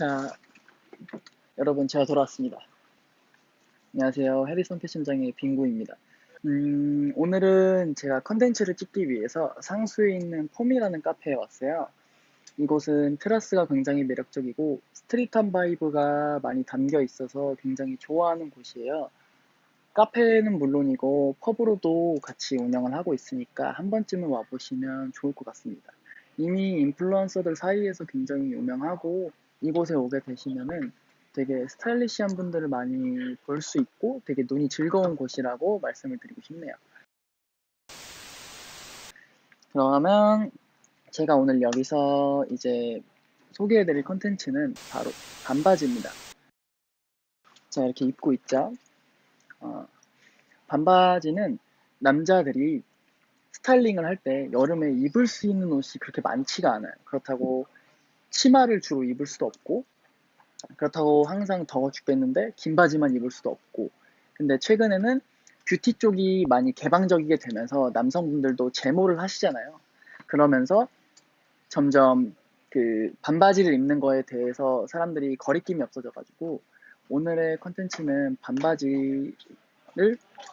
자, 여러분 제가 돌아왔습니다. 안녕하세요. 해리선 패션장의 빙구입니다. 음, 오늘은 제가 컨텐츠를 찍기 위해서 상수에 있는 폼이라는 카페에 왔어요. 이곳은 테라스가 굉장히 매력적이고 스트릿한 바이브가 많이 담겨 있어서 굉장히 좋아하는 곳이에요. 카페는 물론이고 펍으로도 같이 운영을 하고 있으니까 한 번쯤은 와보시면 좋을 것 같습니다. 이미 인플루언서들 사이에서 굉장히 유명하고 이곳에 오게 되시면은 되게 스타일리시한 분들을 많이 볼 수 있고 되게 눈이 즐거운 곳이라고 말씀을 드리고 싶네요. 그러면 제가 오늘 여기서 이제 소개해드릴 컨텐츠는 바로 반바지입니다. 자, 이렇게 입고 있죠? 어, 반바지는 남자들이 스타일링을 할 때 여름에 입을 수 있는 옷이 그렇게 많지가 않아요. 그렇다고 치마를 주로 입을 수도 없고, 그렇다고 항상 더워 죽겠는데 긴 바지만 입을 수도 없고, 근데 최근에는 뷰티 쪽이 많이 개방적이게 되면서 남성분들도 제모를 하시잖아요. 그러면서 점점 그 반바지를 입는 거에 대해서 사람들이 거리낌이 없어져가지고 오늘의 컨텐츠는 반바지를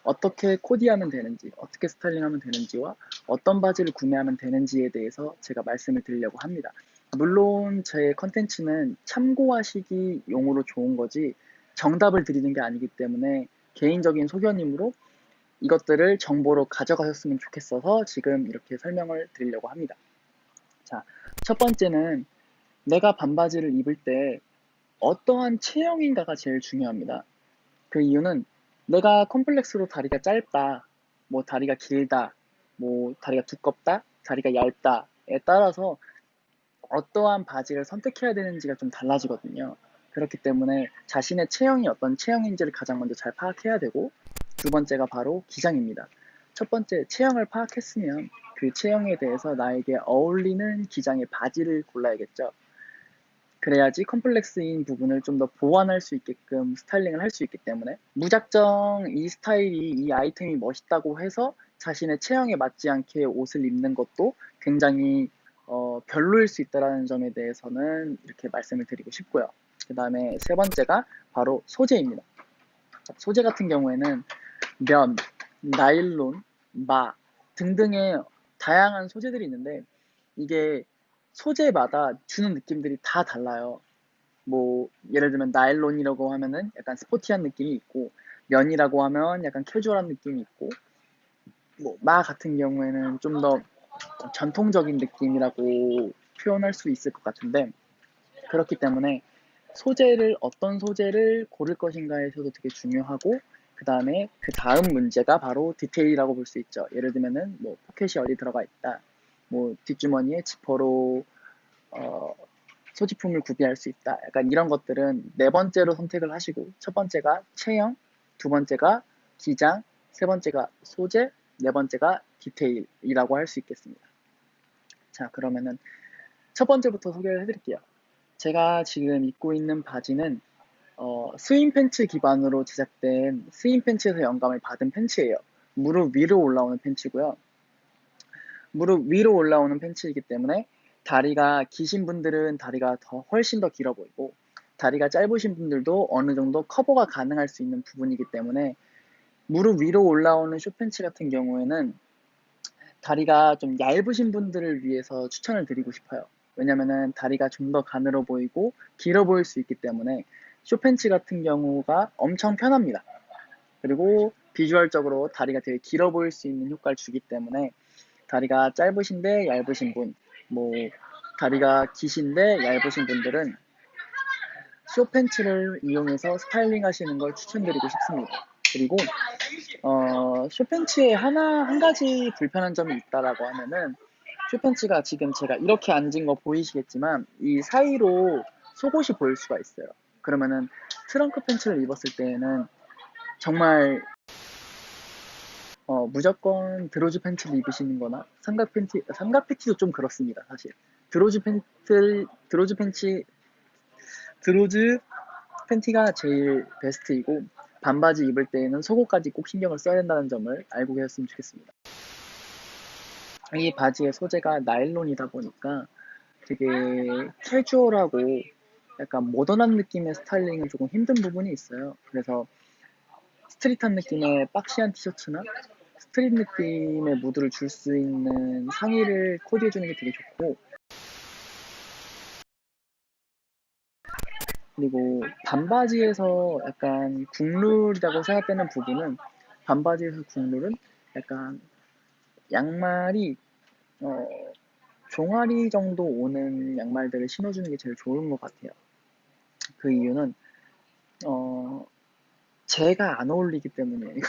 어떻게 코디하면 되는지, 어떻게 스타일링하면 되는지와 어떤 바지를 구매하면 되는지에 대해서 제가 말씀을 드리려고 합니다. 물론 제 컨텐츠는 참고하시기 용으로 좋은 거지 정답을 드리는 게 아니기 때문에 개인적인 소견이므로 이것들을 정보로 가져가셨으면 좋겠어서 지금 이렇게 설명을 드리려고 합니다. 자, 첫 번째는 내가 반바지를 입을 때 어떠한 체형인가가 제일 중요합니다. 그 이유는 내가 컴플렉스로 다리가 짧다, 뭐 다리가 길다, 뭐 다리가 두껍다, 다리가 얇다에 따라서 어떠한 바지를 선택해야 되는지가 좀 달라지거든요. 그렇기 때문에 자신의 체형이 어떤 체형인지를 가장 먼저 잘 파악해야 되고 두 번째가 바로 기장입니다. 첫 번째 체형을 파악했으면 그 체형에 대해서 나에게 어울리는 기장의 바지를 골라야겠죠. 그래야지 컴플렉스인 부분을 좀 더 보완할 수 있게끔 스타일링을 할 수 있기 때문에 무작정 이 스타일이 이 아이템이 멋있다고 해서 자신의 체형에 맞지 않게 옷을 입는 것도 굉장히 어, 별로일 수 있다는 점에 대해서는 이렇게 말씀을 드리고 싶고요. 그 다음에 세 번째가 바로 소재입니다. 소재 같은 경우에는 면, 나일론, 마 등등의 다양한 소재들이 있는데 이게 소재마다 주는 느낌들이 다 달라요. 뭐 예를 들면 나일론이라고 하면은 약간 스포티한 느낌이 있고 면이라고 하면 약간 캐주얼한 느낌이 있고 뭐 마 같은 경우에는 좀더 전통적인 느낌이라고 표현할 수 있을 것 같은데 그렇기 때문에 소재를 어떤 소재를 고를 것인가에서도 되게 중요하고 그 다음에 그 다음 문제가 바로 디테일이라고 볼 수 있죠. 예를 들면은 뭐 포켓이 어디 들어가 있다. 뭐 뒷주머니에 지퍼로 어, 소지품을 구비할 수 있다. 약간 이런 것들은 네 번째로 선택을 하시고 첫 번째가 체형, 두 번째가 기장, 세 번째가 소재, 네 번째가 디테일이라고 할 수 있겠습니다. 자 그러면은 첫 번째부터 소개를 해드릴게요. 제가 지금 입고 있는 바지는 어, 스윙 팬츠 기반으로 제작된 스윙 팬츠에서 영감을 받은 팬츠예요. 무릎 위로 올라오는 팬츠고요. 무릎 위로 올라오는 팬츠이기 때문에 다리가 기신 분들은 다리가 더 훨씬 더 길어 보이고 다리가 짧으신 분들도 어느 정도 커버가 가능할 수 있는 부분이기 때문에 무릎 위로 올라오는 쇼팬츠 같은 경우에는 다리가 좀 얇으신 분들을 위해서 추천을 드리고 싶어요. 왜냐면은 다리가 좀 더 가늘어 보이고 길어 보일 수 있기 때문에 쇼팬츠 같은 경우가 엄청 편합니다. 그리고 비주얼적으로 다리가 되게 길어 보일 수 있는 효과를 주기 때문에 다리가 짧으신데 얇으신 분, 뭐 다리가 기신데 얇으신 분들은 쇼팬츠를 이용해서 스타일링 하시는 걸 추천드리고 싶습니다. 그리고 어, 쇼팬츠에 하나 한 가지 불편한 점이 있다라고 하면은 쇼팬츠가 지금 제가 이렇게 앉은 거 보이시겠지만 이 사이로 속옷이 보일 수가 있어요. 그러면은 트렁크 팬츠를 입었을 때에는 정말 어, 무조건 드로즈 팬츠를 입으시는 거나 삼각 팬티, 삼각 팬티도 좀 그렇습니다, 사실. 드로즈 팬트, 드로즈 팬츠, 드로즈 팬티가 제일 베스트이고, 반바지 입을 때에는 속옷까지 꼭 신경을 써야 된다는 점을 알고 계셨으면 좋겠습니다. 이 바지의 소재가 나일론이다 보니까 되게 캐주얼하고 약간 모던한 느낌의 스타일링은 조금 힘든 부분이 있어요. 그래서 스트릿한 느낌의 박시한 티셔츠나 스트릿 느낌의 무드를 줄 수 있는 상의를 코디해주는 게 되게 좋고 그리고 반바지에서 약간 국룰이라고 생각되는 부분은 반바지에서 국룰은 약간 양말이 어, 종아리 정도 오는 양말들을 신어주는 게 제일 좋은 것 같아요. 그 이유는 어, 제가 안 어울리기 때문이에요.